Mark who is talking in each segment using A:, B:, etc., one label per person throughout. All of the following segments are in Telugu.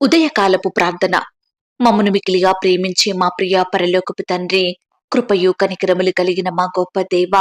A: ఉదయకాలపు ప్రార్థన. మమ్మను మికిలిగా ప్రేమించే మా ప్రియ పరలోకపు తండ్రి కృపయు కనికరములు కలిగిన మా గొప్ప దేవ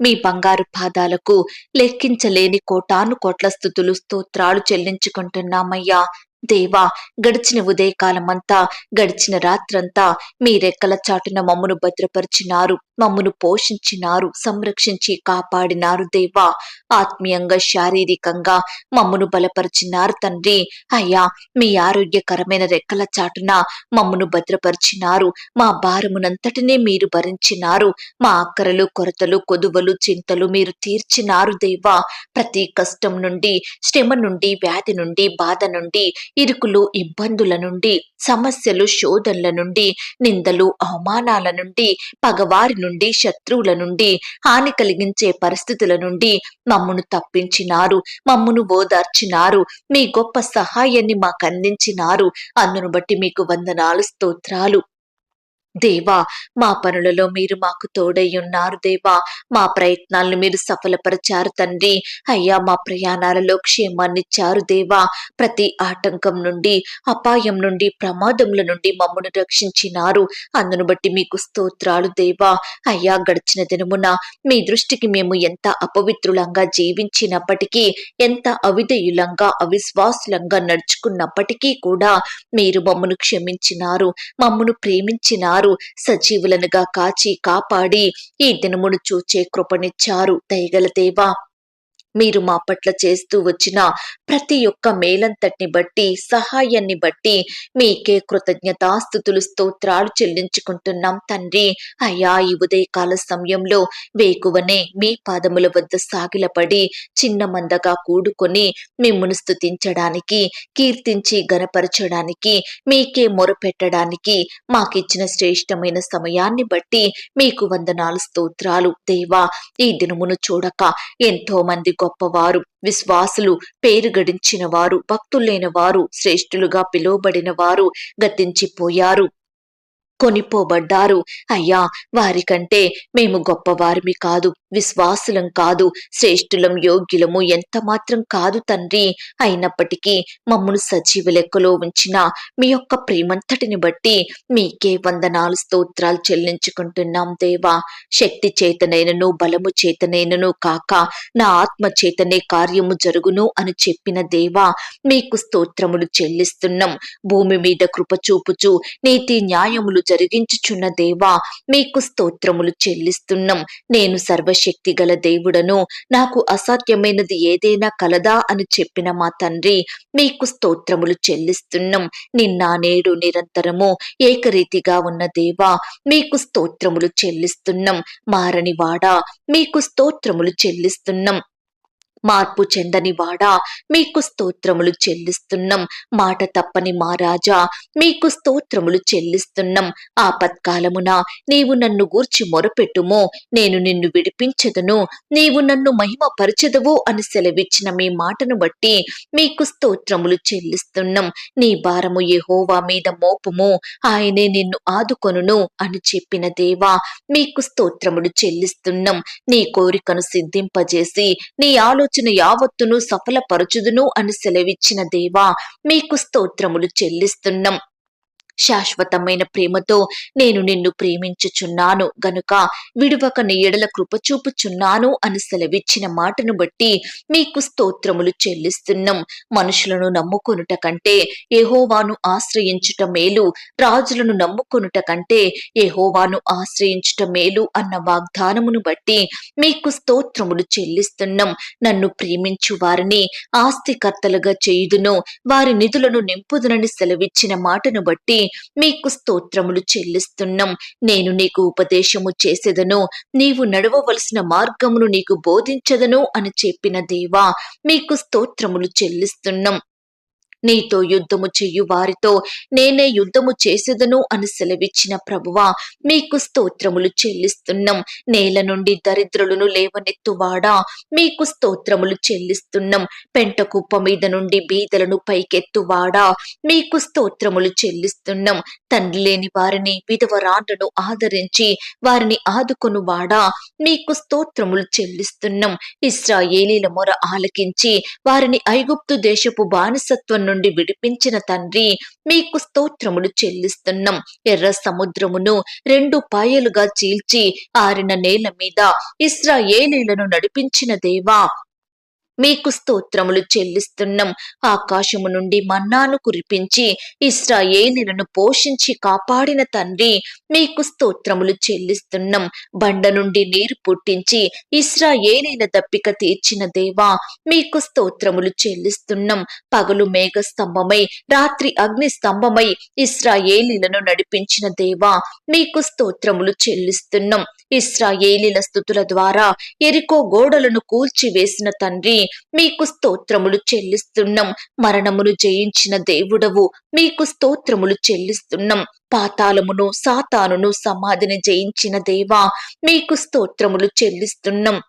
A: మీ బంగారు పాదాలకు లెక్కించలేని కోటాను కోట్ల స్థుతులు స్తోత్రాలు చెల్లించుకుంటున్నామయ్యా. దేవా గడిచిన ఉదయకాలమంతా గడిచిన రాత్రంతా మీ రెక్కల చాటున మమ్మను భద్రపరిచినారు మమ్మను పోషించినారు సంరక్షించి కాపాడినారు దేవా. ఆత్మీయంగా శారీరకంగా మమ్మను బలపరిచినారు తండ్రి. అయ్యా మీ ఆరోగ్యకరమైన రెక్కల చాటున మమ్మను భద్రపరిచినారు మా భారమునంతటినే మీరు భరించినారు మా అక్కరలు కొరతలు కొదువలు చింతలు మీరు తీర్చినారు దేవా. ప్రతి కష్టం నుండి శ్రమ నుండి వ్యాధి నుండి బాధ నుండి ఇరుకులు ఇబ్బందుల నుండి సమస్యలు శోధనల నుండి నిందలు అవమానాల నుండి పగవారి నుండి శత్రువుల నుండి హాని కలిగించే పరిస్థితుల నుండి మమ్మును తప్పించినారు మమ్మును ఓదార్చినారు మీ గొప్ప సహాయాన్ని మాకు అందించినారు. అందును బట్టి మీకు వందనాలు స్తోత్రాలు. దేవా మా పనులలో మీరు మాకు తోడై ఉన్నారు దేవా. మా ప్రయత్నాలను మీరు సఫలపరిచారు తండ్రి. అయ్యా మా ప్రయాణాలలో క్షేమాన్నిచ్చారు దేవా. ప్రతి ఆటంకం నుండి అపాయం నుండి ప్రమాదముల నుండి మమ్మను రక్షించినారు. అందును బట్టి మీకు స్తోత్రాలు దేవా. అయ్యా గడిచిన దినమున మీ దృష్టికి మేము ఎంత అపవిత్రులంగా జీవించినప్పటికీ ఎంత అవిధేయులంగా అవిశ్వాసులంగా నడుచుకున్నప్పటికీ కూడా మీరు మమ్మను క్షమించినారు మమ్మను ప్రేమించినారు. సజీవులనుగా కాచి కాపాడి ఈ దినమును చూచే కృపనిచ్చారు. దయగల దేవా మీరు మా పట్ల చేస్తూ వచ్చిన ప్రతి ఒక్క మేలంతటిని బట్టి సహాయాన్ని బట్టి మీకే కృతజ్ఞతాస్థుతులు స్తోత్రాలు చెల్లించుకుంటున్నాం తండ్రి. అయ్యా ఈ ఉదయకాల సమయంలో వేకువనే మీ పాదముల వద్ద సాగిలపడి చిన్న మందగా కూడుకొని మిమ్మును స్తుతించడానికి కీర్తించి గనపరచడానికి మీకే మొరపెట్టడానికి మాకిచ్చిన శ్రేష్టమైన సమయాన్ని బట్టి మీకు వందనాలు స్తోత్రాలు. దేవా ఈ దినమును చూడక ఎంతో మంది గొప్పవారు. విశ్వాసులు పేరు గడించిన వారు భక్తులైన వారు శ్రేష్ఠులుగా పిలువబడిన వారు గతించిపోయారు. కొనిపోబడ్డారు. అయ్యా వారికంటే మేము గొప్పవారిమి కాదు విశ్వాసులం కాదు శ్రేష్ఠులం యోగ్యులము ఎంత మాత్రం కాదు తండ్రి. అయినప్పటికీ మమ్మను సజీవ లెక్కలో ఉంచిన మీ యొక్క ప్రేమంతటిని బట్టి మీకే వందనాలు స్తోత్రాలు చెల్లించుకుంటున్నాం దేవా. శక్తి చేతనైనను బలము చేతనైనను కాక నా ఆత్మ చేతనే కార్యము జరుగును అని చెప్పిన దేవా మీకు స్తోత్రములు చెల్లిస్తున్నాం. భూమి మీద కృప చూపుచు నీతి న్యాయములు జరిగించుచున్న దేవా మీకు స్తోత్రములు చెల్లిస్తున్నాం. నేను సర్వశక్తి గల దేవుడను నాకు అసాధ్యమైనది ఏదైనా కలదా అని చెప్పిన మా తండ్రి మీకు స్తోత్రములు చెల్లిస్తున్నాం. నిన్న నేడు నిరంతరము ఏకరీతిగా ఉన్న దేవా మీకు స్తోత్రములు చెల్లిస్తున్నాం. మారని వాడా మీకు స్తోత్రములు చెల్లిస్తున్నాం. మార్పు చెందని వాడా. మీకు స్తోత్రములు చెల్లిస్తున్నాం. మాట తప్పని మా రాజా. మీకు స్తోత్రములు చెల్లిస్తున్నాం. ఆపత్కాలమున నీవు నన్ను గూర్చి మొరపెట్టుమో. నేను నిన్ను విడిపించదను. నీవు నన్ను మహిమపరచెదవు అని సెలవిచ్చిన మీ మాటను బట్టి మీకు స్తోత్రములు చెల్లిస్తున్నాం. నీ భారము యెహోవా మీద మోపుము. ఆయనే నిన్ను ఆదుకొనును అని చెప్పిన దేవా మీకు స్తోత్రములు చెల్లిస్తున్నాం. నీ కోరికను సిద్ధింపజేసి నీ ఆలోచన యావత్తును సఫలపరచుదును అని సెలవిచ్చిన దేవా మీకు స్తోత్రములు చెల్లిస్తున్నాం. శాశ్వతమైన ప్రేమతో నేను నిన్ను ప్రేమించుచున్నాను గనుక విడువక నీ ఎడల కృపచూపుచున్నాను అని సెలవిచ్చిన మాటను బట్టి మీకు స్తోత్రములు చెల్లిస్తున్నాం. మనుషులను నమ్ముకొనుట కంటే యెహోవాను ఆశ్రయించుట మేలు రాజులను నమ్ముకొనుట కంటే యెహోవాను ఆశ్రయించుట మేలు అన్న వాగ్దానమును బట్టి మీకు స్తోత్రములు చెల్లిస్తున్నాం. నన్ను ప్రేమించు వారిని ఆస్తికర్తలుగా చేయుదును వారి నిధులను నింపుదునని సెలవిచ్చిన మాటను బట్టి మీకు స్తోత్రములు చెల్లిస్తున్నాం. నేను నీకు ఉపదేశము చేసేదను. నీవు నడవవలసిన మార్గమును నీకు బోధించదను అని చెప్పిన దేవా మీకు స్తోత్రములు చెల్లిస్తున్నాం. నీతో యుద్ధము చెయ్యు వారితో నేనే యుద్ధము చేసేదను అని సెలవిచ్చిన ప్రభువా మీకు స్తోత్రములు చెల్లిస్తున్నాం. నేల నుండి దరిద్రులను లేవనెత్తువాడా? మీకు స్తోత్రములు చెల్లిస్తున్నాం. పెంట కుప్ప మీద నుండి బీదలను పైకెత్తువాడా? మీకు స్తోత్రములు చెల్లిస్తున్నాం. తండ్రి లేని వారిని విధవరాండ్రను ఆదరించి వారిని ఆదుకొను వాడా మీకు స్తోత్రములు చెల్లిస్తున్నాం. ఇస్రాయేలీల మొర ఆలకించి వారిని ఐగుప్తు దేశపు బానిసత్వం నుండి విడిపించిన తండ్రి మీకు స్తోత్రములు చెల్లిస్తున్నాం. ఎర్ర సముద్రమును రెండు పాయలుగా చీల్చి ఆరిన నేల మీద ఇస్రాయేలీలను నడిపించిన దేవా మీకు స్తోత్రములు చెల్లిస్తున్నాం. ఆకాశము నుండి మన్నాను కురిపించి ఇస్రాయేలులను పోషించి కాపాడిన తండ్రి మీకు స్తోత్రములు చెల్లిస్తున్నాం. బండ నుండి నీరు పుట్టించి ఇస్రాయేలీల దప్పిక తీర్చిన దేవా మీకు స్తోత్రములు చెల్లిస్తున్నాం. పగలు మేఘ స్తంభమై రాత్రి అగ్ని స్తంభమై ఇస్రాయేలీలను నడిపించిన దేవా మీకు స్తోత్రములు చెల్లిస్తున్నాం. ఇస్రాయేలీల స్థుతుల ద్వారా ఎరికో గోడలను కూల్చివేసిన తండ్రి మీకు స్తోత్రములు చెల్లిస్తున్నాం. మరణమును జయించిన దేవుడవు మీకు స్తోత్రములు చెల్లిస్తున్నాం. పాతాళమును సాతానును సమాధిని జయించిన దేవా మీకు స్తోత్రములు చెల్లిస్తున్నాం.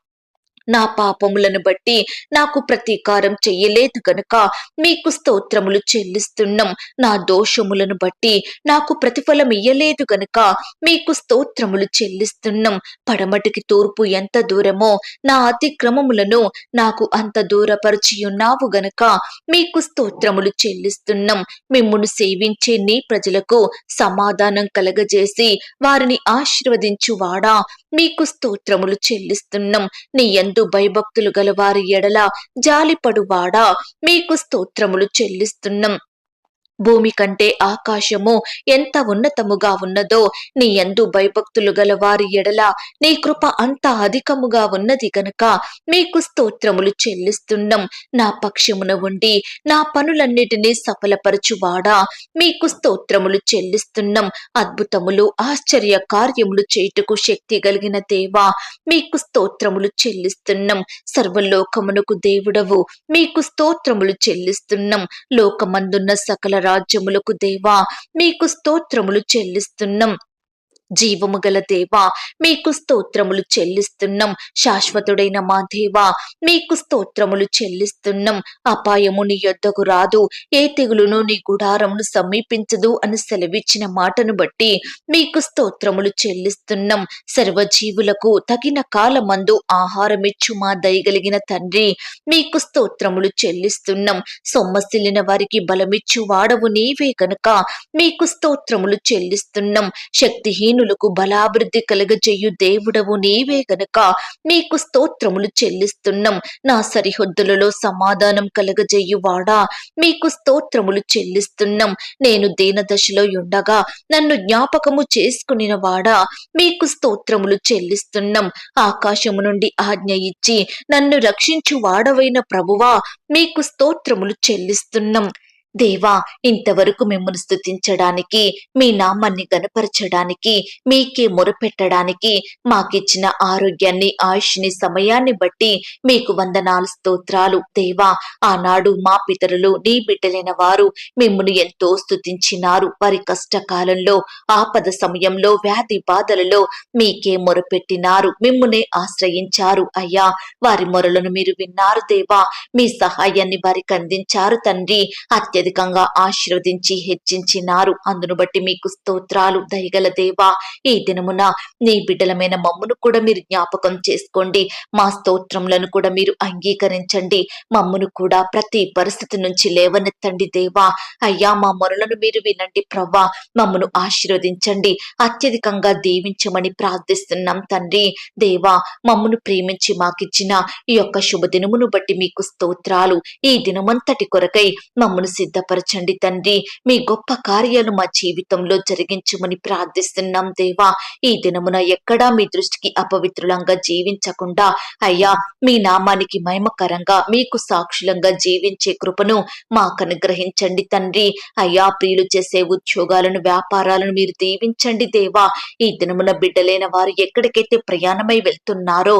A: నా పాపములను బట్టి నాకు ప్రతీకారం చెయ్యలేదు గనుక మీకు స్తోత్రములు చెల్లిస్తున్నాం. నా దోషములను బట్టి నాకు ప్రతిఫలం ఇయ్యలేదు గనుక మీకు స్తోత్రములు చెల్లిస్తున్నాం. పడమటికి తూర్పు ఎంత దూరమో నా అతిక్రమములను నాకు అంత దూరపరిచియున్నావు గనుక మీకు స్తోత్రములు చెల్లిస్తున్నాం. మిమ్మును సేవించే నీ ప్రజలకు సమాధానం కలగజేసి వారిని ఆశీర్వదించువాడా? మీకు స్తోత్రములు చెల్లిస్తున్నాం. నీ ఎందు భయభక్తులు గలవారి ఎడల జాలిపడువాడా? మీకు స్తోత్రములు చెల్లిస్తున్నాం. భూమి కంటే ఆకాశము ఎంత ఉన్నతముగా ఉన్నదో నీ ఎందు భయభక్తులు గల వారి ఎడల నీ కృప అంత అధికముగా ఉన్నది గనుక మీకు స్తోత్రములు చెల్లిస్తున్నాం. నా పక్షమున ఉండి నా పనులన్నిటినీ సఫలపరచువాడా? మీకు స్తోత్రములు చెల్లిస్తున్నాం. అద్భుతములు ఆశ్చర్య కార్యములు చేయుటకు శక్తి కలిగిన దేవా మీకు స్తోత్రములు చెల్లిస్తున్నాం. సర్వలోకమునకు దేవుడవు మీకు స్తోత్రములు చెల్లిస్తున్నాం. లోకమందున్న సకల రాజ్యములకు దేవా మీకు స్తోత్రములు చెల్లిస్తున్నాం. జీవము గల దేవా మీకు స్తోత్రములు చెల్లిస్తున్నాం. శాశ్వతుడైన మా దేవా మీకు స్తోత్రములు చెల్లిస్తున్నాం. అపాయము నీ యొద్దకు రాదు ఏ తెగులును నీ గుడారమును సమీపించదు అని సెలవిచ్చిన మాటను బట్టి మీకు స్తోత్రములు చెల్లిస్తున్నాం. సర్వజీవులకు తగిన కాలమందు ఆహారమిచ్చు మా దయగలిగిన తండ్రి మీకు స్తోత్రములు చెల్లిస్తున్నాం. సొమ్మసిల్లిన వారికి బలమిచ్చు వాడవు నీవే కనుక మీకు స్తోత్రములు చెల్లిస్తున్నాం. శక్తిహీనులకు బలాభివృద్ధి కలగజేయు దేవుడవు నీవే గనక. మీకు స్తోత్రములు చెల్లిస్తున్నాం. నా సరిహద్దులలో సమాధానం కలగజేయు వాడా మీకు స్తోత్రములు చెల్లిస్తున్నాం. నేను దీన దశలో ఉండగా నన్ను జ్ఞాపకము చేసుకునిన వాడా మీకు స్తోత్రములు చెల్లిస్తున్నాం. ఆకాశము నుండి ఆజ్ఞ ఇచ్చి నన్ను రక్షించు వాడవైన ప్రభువా మీకు స్తోత్రములు చెల్లిస్తున్నాం. దేవా ఇంతవరకు మిమ్మల్ని స్తుతించడానికి మీ నామాన్ని గనపరచడానికి మీకే మొరపెట్టడానికి మాకిచ్చిన ఆరోగ్యాన్ని ఆయుష్ని సమయాన్ని బట్టి మీకు వందనాలు స్తోత్రాలు. దేవా ఆనాడు మా పితరులు నీ బిడ్డలైన వారు మిమ్మల్ని ఎంతో స్తుతించినారు. వారి కష్టకాలంలో ఆపద సమయంలో వ్యాధి బాధలలో మీకే మొరపెట్టినారు. మిమ్మునే ఆశ్రయించారు. అయ్యా వారి మొరలను మీరు విన్నారు దేవా. మీ సహాయాన్ని వారికి అందించారు తండ్రి. అత్యధికంగా ఆశీర్వదించి హెచ్చించినారు. అందును బట్టి మీకు స్తోత్రాలు దయగల దేవా. ఈ దినమున నీ బిడ్డలమైన మమ్మును కూడా మీరు జ్ఞాపకం చేసుకోండి. మా స్తోత్రములను కూడా మీరు అంగీకరించండి. మమ్మను కూడా ప్రతి పరిస్థితి నుంచి లేవనెత్తండి దేవా. అయ్యా మా మొరలను మీరు వినండి ప్రవ్వా. మమ్మను ఆశీర్వదించండి. అత్యధికంగా దీవించమని ప్రార్థిస్తున్నాం తండ్రి. దేవా మమ్మను ప్రేమించి మాకిచ్చిన ఈ యొక్క శుభదినమును బట్టి మీకు స్తోత్రాలు. ఈ దినమంతటి కొరకై మమ్మను సిద్ధపరచండి తండ్రి. మీ గొప్ప కార్యాలు మా జీవితంలో జరిగించమని ప్రార్థిస్తున్నాం దేవా. ఈ దినమున ఎక్కడా మీ దృష్టికి అపవిత్రులంగా జీవించకుండా అయ్యా మీ నామానికి మహిమకరంగా మీకు సాక్షులంగా జీవించే కృపను మాకు అనుగ్రహించండి తండ్రి. అయ్యా ప్రియులు చేసే ఉద్యోగాలను వ్యాపారాలను మీరు దీవించండి దేవా. ఈ దినమున బిడ్డలైన వారు ఎక్కడికైతే ప్రయాణమై వెళ్తున్నారో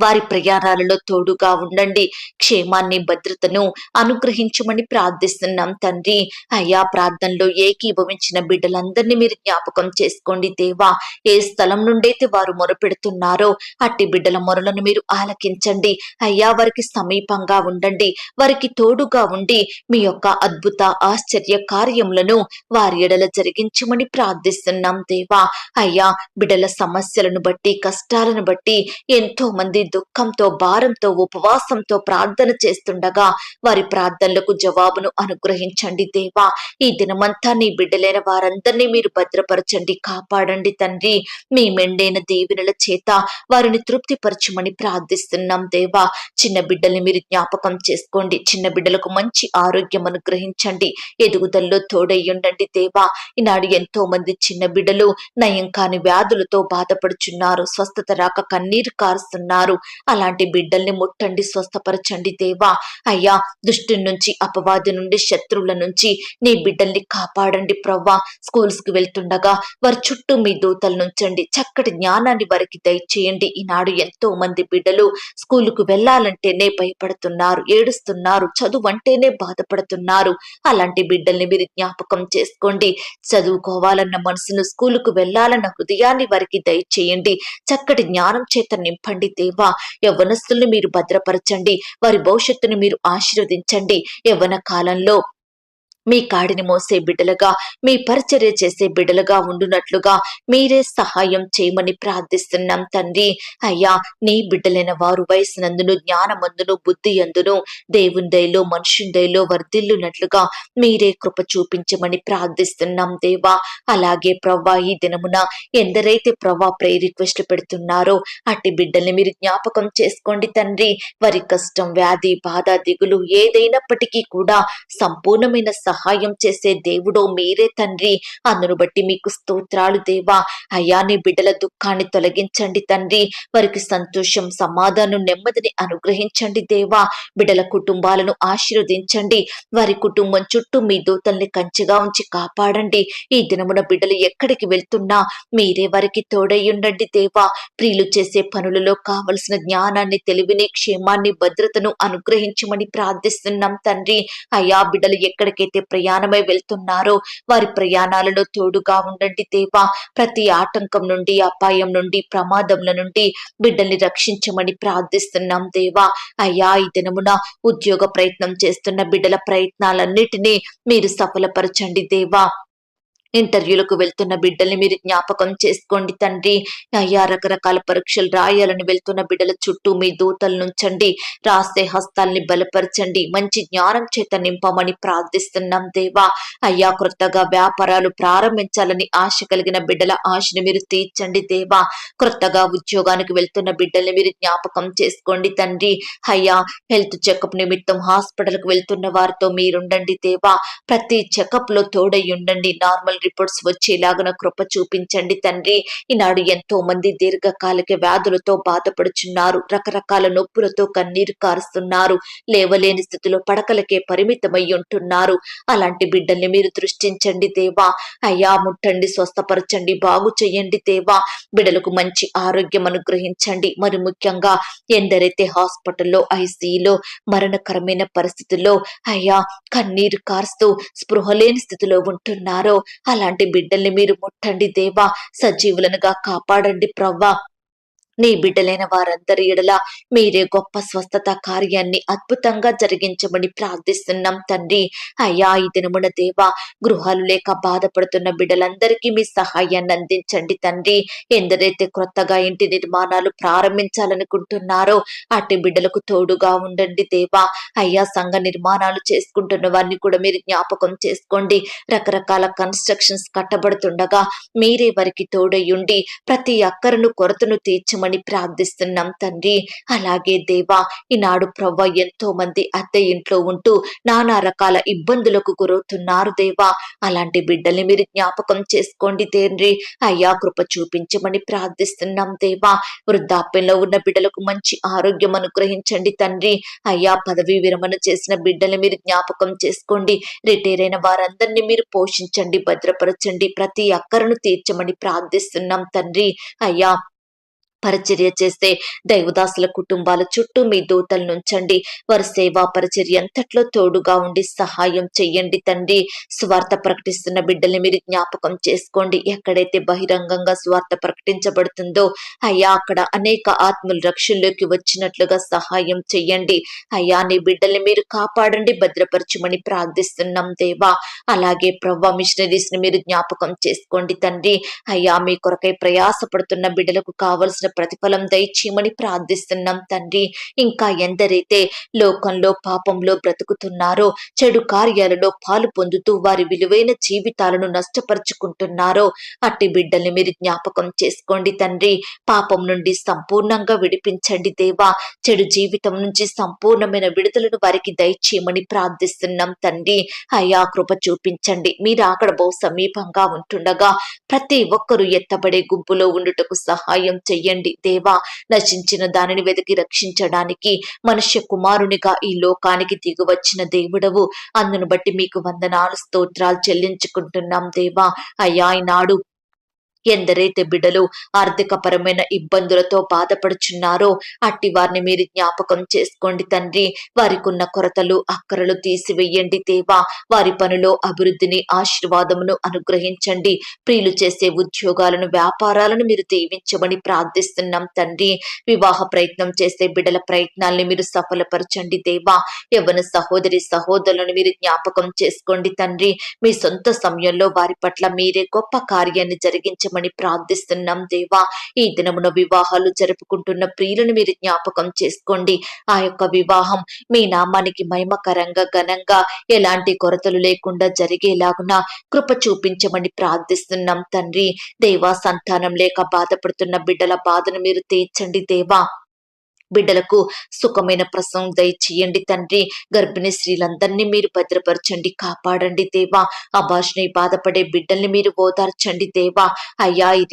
A: వారి ప్రయాణాలలో తోడుగా ఉండండి. క్షేమాన్ని భద్రతను అనుగ్రహించమని ప్రార్థిస్తున్నాం తండ్రి. అయ్యా ప్రార్థనలో ఏకీభవించిన బిడ్డలందరినీ మీరు జ్ఞాపకం చేసుకోండి దేవా. ఏ స్థలం నుండైతే వారు మొరపెడుతున్నారో అట్టి బిడ్డల మొరలను మీరు ఆలకించండి. అయ్యా వారికి సమీపంగా ఉండండి. వారికి తోడుగా ఉండి మీ యొక్క అద్భుత ఆశ్చర్య కార్యములను వారి ఎడల జరిగించమని ప్రార్థిస్తున్నాం దేవా. అయ్యా బిడ్డల సమస్యలను బట్టి కష్టాలను బట్టి ఎంతో మంది దుఃఖంతో భారంతో ఉపవాసంతో ప్రార్థన చేస్తుండగా వారి ప్రార్థనలకు జవాబును అనుగ్రహించండి దేవా. ఈ దినమంతా నీ బిడ్డలైన వారందరినీ మీరు భద్రపరచండి కాపాడండి తండ్రి. మీ మెండైన దీవెనల చేత వారిని తృప్తిపరచమని ప్రార్థిస్తున్నాం దేవా. చిన్న బిడ్డల్ని మీరు జ్ఞాపకం చేసుకోండి. చిన్న బిడ్డలకు మంచి ఆరోగ్యం అనుగ్రహించండి. ఎదుగుదలలో తోడయ్యుండండి దేవా. ఈనాడు ఎంతో మంది చిన్న బిడ్డలు నయం కాని వ్యాధులతో బాధపడుచున్నారు. స్వస్థత రాక కన్నీరు కారుస్తున్నారు. అలాంటి బిడ్డల్ని ముట్టండి స్వస్థపరచండి దేవా. అయ్యా దుష్టి నుంచి అపవాది నుండి శత్రువుల నుంచి నీ బిడ్డల్ని కాపాడండి ప్రవ్వా. స్కూల్స్కి వెళ్తుండగా వారి చుట్టూ మీ దూతలు నుంచండి చక్కటి జ్ఞానాన్ని వారికి దయచేయండి. ఈనాడు ఎంతో మంది బిడ్డలు స్కూలుకు వెళ్ళాలంటేనే భయపడుతున్నారు ఏడుస్తున్నారు చదువు అంటేనే బాధపడుతున్నారు. అలాంటి బిడ్డల్ని మీరు జ్ఞాపకం చేసుకోండి. చదువుకోవాలన్న మనసును స్కూలుకు వెళ్ళాలన్న హృదయాన్ని వారికి దయచేయండి. చక్కటి జ్ఞానం చేత నింపండి దేవా. యవ్వనస్తుల్ని మీరు భద్రపరచండి. వారి భవిష్యత్తును మీరు ఆశీర్వదించండి. యవ్వన కాలంలో మీ కాడిని మోసే బిడ్డలుగా మీ పరిచర్య చేసే బిడ్డలుగా ఉండునట్లుగా మీరే సహాయం చేయమని ప్రార్థిస్తున్నాం తండ్రి. అయ్యా నీ బిడ్డలైన వారు వయసునందును జ్ఞానమందును బుద్ధి అందును దేవుని దయలో మనుషుని దయలో వర్ధిల్లునట్లుగా మీరే కృప చూపించమని ప్రార్థిస్తున్నాం దేవా. అలాగే ప్రవ్వా ఈ దినమున ఎందరైతే ప్రవ్వా ప్రే రిక్వెస్ట్ పెడుతున్నారో అట్టి బిడ్డల్ని మీరు జ్ఞాపకం చేసుకోండి తండ్రి. వారి కష్టం వ్యాధి బాధ దిగులు ఏదైనప్పటికీ కూడా సంపూర్ణమైన సహాయం చేసే దేవుడో మీరే తండ్రి. అందును బట్టి మీకు స్తోత్రాలు దేవా. అయ్యా నీ బిడ్డల దుఃఖాన్ని తొలగించండి తండ్రి. వారికి సంతోషం సమాధానం నెమ్మదిని అనుగ్రహించండి దేవా. బిడ్డల కుటుంబాలను ఆశీర్వదించండి. వారి కుటుంబం చుట్టూ మీ దూతల్ని కంచెగా ఉంచి కాపాడండి. ఈ దినమున బిడ్డలు ఎక్కడికి వెళ్తున్నా మీరే వారికి తోడయ్యుండండి దేవా. ప్రియులు చేసే పనులలో కావలసిన జ్ఞానాన్ని తెలివిని క్షేమాన్ని భద్రతను అనుగ్రహించమని ప్రార్థిస్తున్నాం తండ్రి. అయ్యా బిడ్డలు ఎక్కడికైతే ప్రయాణమై వెళ్తున్నారో వారి ప్రయాణాలలో తోడుగా ఉండండి దేవా. ప్రతి ఆటంకం నుండి అపాయం నుండి ప్రమాదముల నుండి బిడ్డల్ని రక్షించమని ప్రార్థిస్తున్నాం దేవా. అయ్యా ఈ దినమున ఉద్యోగ ప్రయత్నం చేస్తున్న బిడ్డల ప్రయత్నాలన్నిటినీ మీరు సఫలపరచండి దేవా. ఇంటర్వ్యూలకు వెళ్తున్న బిడ్డల్ని మీరు జ్ఞాపకం చేసుకోండి తండ్రి. అయ్యా రకరకాల పరీక్షలు రాయాలని వెళ్తున్న బిడ్డల చుట్టూ మీ దూతలు నుంచండి. రాసే హస్తాల్ని బలపరచండి. మంచి జ్ఞానం చేత నింపమని ప్రార్థిస్తున్నాం దేవా. అయ్యా క్రొత్తగా వ్యాపారాలు ప్రారంభించాలని ఆశ కలిగిన బిడ్డల ఆశని మీరు తీర్చండి దేవా. క్రొత్తగా ఉద్యోగానికి వెళ్తున్న బిడ్డల్ని మీరు జ్ఞాపకం చేసుకోండి తండ్రి. అయ్యా హెల్త్ చెకప్ నిమిత్తం హాస్పిటల్కి వెళ్తున్న వారితో మీరుండండి దేవా. ప్రతి చెకప్లో తోడై ఉండండి. నార్మల్ రిపోర్ట్స్ వచ్చేలాగన కృప చూపించండి తండ్రి. ఈనాడు ఎంతో మంది దీర్ఘకాలిక వ్యాధులతో బాధపడుచున్నారు. రకరకాల నొప్పులతో కన్నీరు కారుస్తున్నారు. లేవలేని స్థితిలో పడకలకే పరిమితమై ఉంటున్నారు. అలాంటి బిడ్డల్ని మీరు దృష్టించండి దేవా. అయ్యా ముట్టండి స్వస్థపరచండి బాగు చేయండి దేవా. బిడ్డలకు మంచి ఆరోగ్యం అనుగ్రహించండి. మరి ముఖ్యంగా ఎందరైతే హాస్పిటల్లో ఐసీలో మరణకరమైన పరిస్థితుల్లో అయ్యా కన్నీరు కారుస్తూ స్పృహ లేని స్థితిలో ఉంటున్నారో అలాంటి బిడ్డల్ని మీరు ముట్టండి దేవా. సజీవులనుగా కాపాడండి ప్రవ్వా. నీ బిడ్డలైన వారందరి ఎడల మీరే గొప్ప స్వస్థత కార్యాన్ని అద్భుతంగా జరిగించమని ప్రార్థిస్తున్నాం తండ్రి. అయ్యా ఈ దినమున దేవా గృహాలు లేక బాధపడుతున్న బిడ్డలందరికీ మీ సహాయాన్ని అందించండి తండ్రి. ఎందరైతే క్రొత్తగా ఇంటి నిర్మాణాలు ప్రారంభించాలనుకుంటున్నారో అట్టి బిడ్డలకు తోడుగా ఉండండి దేవా. అయ్యా సంఘ నిర్మాణాలు చేసుకుంటున్న వారిని కూడా మీరు జ్ఞాపకం చేసుకోండి. రకరకాల కన్స్ట్రక్షన్స్ కట్టబడుతుండగా మీరే వారికి తోడయ్యుండి ప్రతి అక్కరను కొరతను తీర్చమని ప్రార్థిస్తున్నాం తండ్రి. అలాగే దేవా ఈనాడు ప్రవ్వ ఎంతో మంది అద్దె ఇంట్లో ఉంటూ నానా రకాల ఇబ్బందులకు గురవుతున్నారు దేవా. అలాంటి బిడ్డల్ని మీరు జ్ఞాపకం చేసుకోండి తండ్రి. అయ్యా కృప చూపించమని ప్రార్థిస్తున్నాం దేవా. వృద్ధాప్యంలో ఉన్న బిడ్డలకు మంచి ఆరోగ్యం అనుగ్రహించండి తండ్రి. అయ్యా పదవీ విరమణ చేసిన బిడ్డల్ని మీరు జ్ఞాపకం చేసుకోండి. రిటైర్ అయిన వారందరినీ మీరు పోషించండి భద్రపరచండి. ప్రతి అక్కరను తీర్చమని ప్రార్థిస్తున్నాం తండ్రి. అయ్యా పరిచర్య చేస్తే దైవదాసుల కుటుంబాల చుట్టూ మీ దూతలు నుంచండి. వారి సేవా పరిచర్య అంతట్లో తోడుగా ఉండి సహాయం చెయ్యండి తండ్రి. స్వార్థ ప్రకటిస్తున్న బిడ్డల్ని మీరు జ్ఞాపకం చేసుకోండి. ఎక్కడైతే బహిరంగంగా స్వార్థ ప్రకటించబడుతుందో అయ్యా అక్కడ అనేక ఆత్మలు రక్షణలోకి వచ్చినట్లుగా సహాయం చెయ్యండి. అయ్యా నీ బిడ్డల్ని మీరు కాపాడండి భద్రపరచమని ప్రార్థిస్తున్నాం దేవా. అలాగే ప్రవ్వ మిషనరీస్ని మీరు జ్ఞాపకం చేసుకోండి తండ్రి. అయ్యా మీ కొరకై ప్రయాసపడుతున్న బిడ్డలకు కావలసిన ప్రతిఫలం దయచేయమని ప్రార్థిస్తున్నాం తండ్రి. ఇంకా ఎందరైతే లోకంలో పాపంలో బ్రతుకుతున్నారో చెడు కార్యాలలో పాలు పొందుతూ వారి విలువైన జీవితాలను నష్టపరుచుకుంటున్నారో అట్టి బిడ్డల్ని మీరు జ్ఞాపకం చేసుకోండి తండ్రి. పాపం నుండి సంపూర్ణంగా విడిపించండి దేవా. చెడు జీవితం నుంచి సంపూర్ణమైన విడుదలను వారికి దయచేయమని ప్రార్థిస్తున్నాం తండ్రి. అయ్యా కృప చూపించండి. మీరు అక్కడ బహు సమీపంగా ఉంటుండగా ప్రతి ఒక్కరూ ఎత్తబడే గుంపులో ఉండుటకు సహాయం చెయ్యండి. దేవా నశించిన దానిని వెతికి రక్షించడానికి మనుష్య కుమారునిగా ఈ లోకానికి దిగువచ్చిన దేవుడవు. అందును బట్టి మీకు వందనాలు స్తోత్రాలు చెల్లించుకుంటున్నాం దేవా. అయ్యా ఈనాడు ఎందరైతే బిడ్డలు ఆర్థికపరమైన ఇబ్బందులతో బాధపడుచున్నారో అట్టి వారిని మీరు జ్ఞాపకం చేసుకోండి తండ్రి. వారికి ఉన్న కొరతలు అక్కరలు తీసివేయండి దేవా. వారి పనిలో అభివృద్ధిని ఆశీర్వాదమును అనుగ్రహించండి. ప్రియులు చేసే ఉద్యోగాలను వ్యాపారాలను మీరు దీవించమని ప్రార్థిస్తున్నాం తండ్రి. వివాహ ప్రయత్నం చేసే బిడ్డల ప్రయత్నాల్ని మీరు సఫలపరచండి దేవా. యవన సహోదరి సహోదరులను మీరు జ్ఞాపకం చేసుకోండి తండ్రి. మీ సొంత సమయంలో వారి పట్ల మీరే గొప్ప కార్యాన్ని జరిగించమని ప్రార్థిస్తున్నాం దేవా. ఈ దినమున వివాహాలు జరుపుకుంటున్న ప్రియులను మీరు జ్ఞాపకం చేసుకోండి. ఆ యొక్క వివాహం మీ నామానికి మహిమకరంగా ఘనంగా ఎలాంటి కొరతలు లేకుండా జరిగేలాగున కృప చూపించమని ప్రార్థిస్తున్నాం తండ్రి. దేవా సంతానం లేక బాధపడుతున్న బిడ్డల బాధను మీరు తీర్చండి దేవా. బిడ్డలకు సుఖమైన ప్రసవం దయచేయండి తండ్రి. గర్భిణీ స్త్రీలందరినీ మీరు భద్రపరచండి కాపాడండి దేవా. అభాషణి బాధపడే బిడ్డల్ని మీరు ఓదార్చండి దేవా. అయ్యా ఈ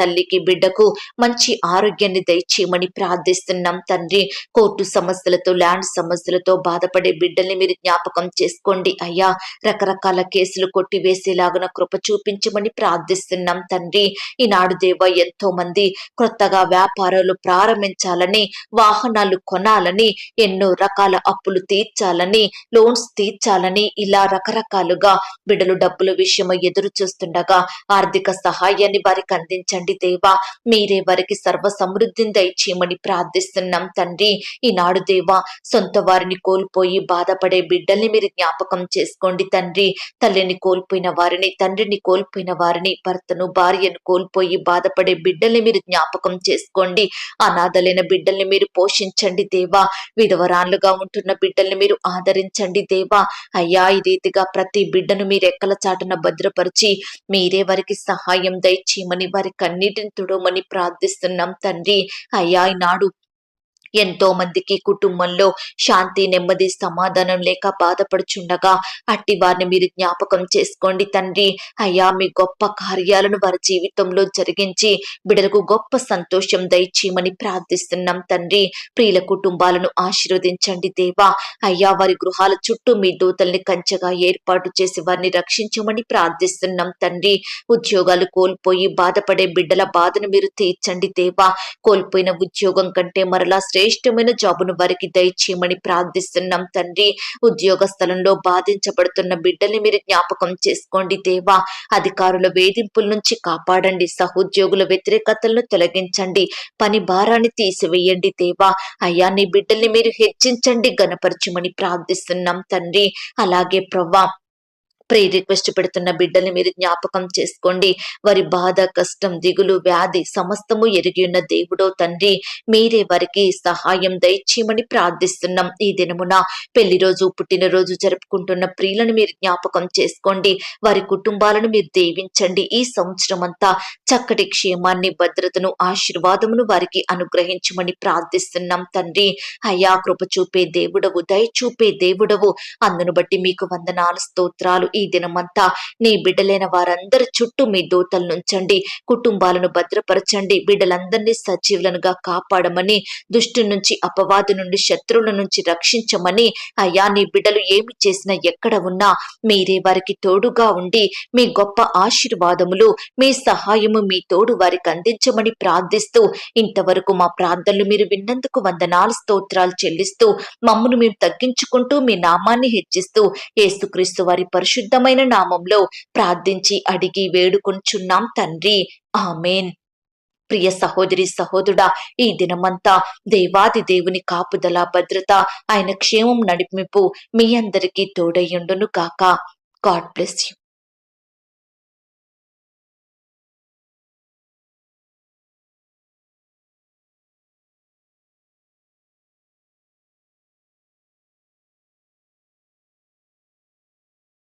A: తల్లికి బిడ్డకు మంచి ఆరోగ్యాన్ని దయచేయమని ప్రార్థిస్తున్నాం తండ్రి. కోర్టు సమస్యలతో ల్యాండ్ సమస్యలతో బాధపడే బిడ్డల్ని మీరు జ్ఞాపకం చేసుకోండి అయ్యా. రకరకాల కేసులు కొట్టివేసేలాగున కృప చూపించమని ప్రార్థిస్తున్నాం తండ్రి. ఈనాడు దేవ ఎంతో మంది కొత్తగా వ్యాపారాలు ప్రారంభించాలని వాహనాలు కొనాలని ఎన్నో రకాల అప్పులు తీర్చాలని లోన్స్ తీర్చాలని ఇలా రకరకాలుగా బిడలు డబ్బుల విషయం ఎదురు చూస్తుండగా ఆర్థిక సహాయాన్ని వారికి అందించండి దేవా. మీరే వారికి సర్వ సమృద్ధిని దయచేయమని ప్రార్థిస్తున్నాం తండ్రి. ఈనాడు దేవా సొంత వారిని కోల్పోయి బాధపడే బిడ్డల్ని మీరు జ్ఞాపకం చేసుకోండి తండ్రి. తల్లిని కోల్పోయిన వారిని తండ్రిని కోల్పోయిన వారిని భర్తను భార్యను కోల్పోయి బాధపడే బిడ్డల్ని మీరు జ్ఞాపకం చేసుకోండి. అనాథలైన బిడ్డల్ని మీరు పోషించండి దేవా. విధవరాన్లుగా ఉంటున్న బిడ్డల్ని మీరు ఆదరించండి దేవా. అయ్యా ఈ రీతిగా ప్రతి బిడ్డను మీరు ఎక్కల చాటున భద్రపరిచి మీరే వారికి సహాయం దయచేయమని వారి కన్నీటిని తుడమని ప్రార్థిస్తున్నాం తండ్రి. అయ్యా ఈనాడు ఎంతో మందికి కుటుంబంలో శాంతి నెమ్మది సమాధానం లేక బాధపడుచుండగా అట్టి వారిని మీరు జ్ఞాపకం చేసుకోండి తండ్రి. అయ్యా మీ గొప్ప కార్యాలను వారి జీవితంలో జరిగించి బిడలకు గొప్ప సంతోషం దయచేయమని ప్రార్థిస్తున్నాం తండ్రి. ప్రియుల కుటుంబాలను ఆశీర్వదించండి దేవా. అయ్యా వారి గృహాల చుట్టూ మీ దూతల్ని కంచెగా ఏర్పాటు చేసి వారిని రక్షించమని ప్రార్థిస్తున్నాం తండ్రి. ఉద్యోగాలు కోల్పోయి బాధపడే బిడ్డల బాధను మీరు తీర్చండి దేవా. కోల్పోయిన ఉద్యోగం కంటే మరలా శ్రేష్టమైన జాబును వారికి దయచేయమని ప్రార్థిస్తున్నాం తండ్రి. ఉద్యోగ స్థలంలో బాధించబడుతున్న బిడ్డల్ని మీరు జ్ఞాపకం చేసుకోండి దేవా. అధికారుల వేధింపుల నుంచి కాపాడండి. సహోద్యోగుల వ్యతిరేకతలను తొలగించండి. పని భారాన్ని తీసివేయండి దేవా. అయ్యా నీ బిడ్డల్ని మీరు హెచ్చించండి గణపరచమని ప్రార్థిస్తున్నాం తండ్రి. అలాగే ప్రవ్వా ప్రే రిక్వెస్ట్ పెడుతున్న బిడ్డల్ని మీరు జ్ఞాపకం చేసుకోండి. వారి బాధ కష్టం దిగులు వ్యాధి సమస్తము ఎరిగి ఉన్న దేవుడో తండ్రి. మీరే వారికి సహాయం దయచేయమని ప్రార్థిస్తున్నాం. ఈ దినమున పెళ్ళి రోజు పుట్టినరోజు జరుపుకుంటున్న ప్రియులను మీరు జ్ఞాపకం చేసుకోండి. వారి కుటుంబాలను మీరు దీవించండి. ఈ సంవత్సరం అంతా చక్కటి క్షేమాన్ని భద్రతను ఆశీర్వాదమును వారికి అనుగ్రహించమని ప్రార్థిస్తున్నాం తండ్రి. అయ్యా కృప చూపే దేవుడవు దయ చూపే దేవుడవు. అందును బట్టి మీకు వందనాలు స్తోత్రాలు. ఈ దినమంతా నీ బిడ్డలైన వారందరి చుట్టూ మీ దూతలు నుంచండి కుటుంబాలను భద్రపరచండి బిడ్డలందరినీ సజీవులనుగా కాపాడమని దుష్టు నుంచి అపవాది నుండి శత్రువుల నుంచి రక్షించమని అయ్యా నీ బిడ్డలు ఏమి చేసినా ఎక్కడ ఉన్నా మీరే వారికి తోడుగా ఉండి మీ గొప్ప ఆశీర్వాదములు మీ సహాయము మీ తోడు వారికి అందించమని ప్రార్థిస్తూ ఇంతవరకు మా ప్రార్థనలు మీరు విన్నందుకు వందనాలు స్తోత్రాలు చెల్లిస్తూ మమ్మను మేము తగ్గించుకుంటూ మీ నామాన్ని హెచ్చిస్తూ ఏసుక్రీస్తు వారి పరిశుద్ధమైన నామంలో ప్రార్థించి అడిగి వేడుకొంచున్నాం తండ్రి. ఆమెన్. ప్రియ సహోదరి సహోదరుడా ఈ దినమంతా దేవాది దేవుని కాపుదల భద్రత ఆయన క్షేమం నడిపింపు మీ అందరికీ తోడయ్యుండును కాక గాడ్ బ్లెస్ యూ.